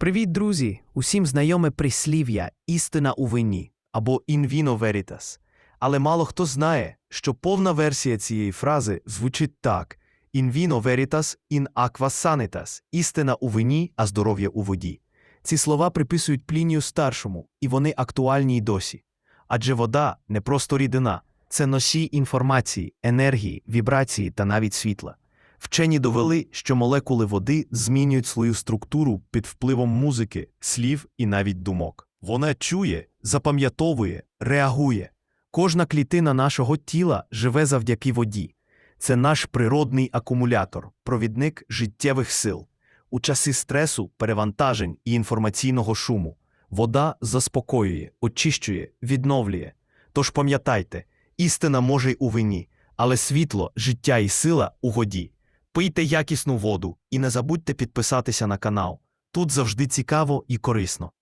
Привіт, друзі! Усім знайоме прислів'я істина у вині або in vino veritas. Але мало хто знає, що повна версія цієї фрази звучить так: in vino veritas in aqua sanitas – істина у вині, а здоров'я у воді. Ці слова приписують Плінію старшому, і вони актуальні й досі. Адже вода не просто рідина, це носій інформації, енергії, вібрації та навіть світла. Вчені довели, що молекули води змінюють свою структуру під впливом музики, слів і навіть думок. Вона чує, запам'ятовує, реагує. Кожна клітина нашого тіла живе завдяки воді. Це наш природний акумулятор, провідник життєвих сил. У часи стресу, перевантажень і інформаційного шуму вода заспокоює, очищує, відновлює. Тож пам'ятайте, істина може й у вині, але світло, життя і сила у воді. Пийте якісну воду і не забудьте підписатися на канал. Тут завжди цікаво і корисно.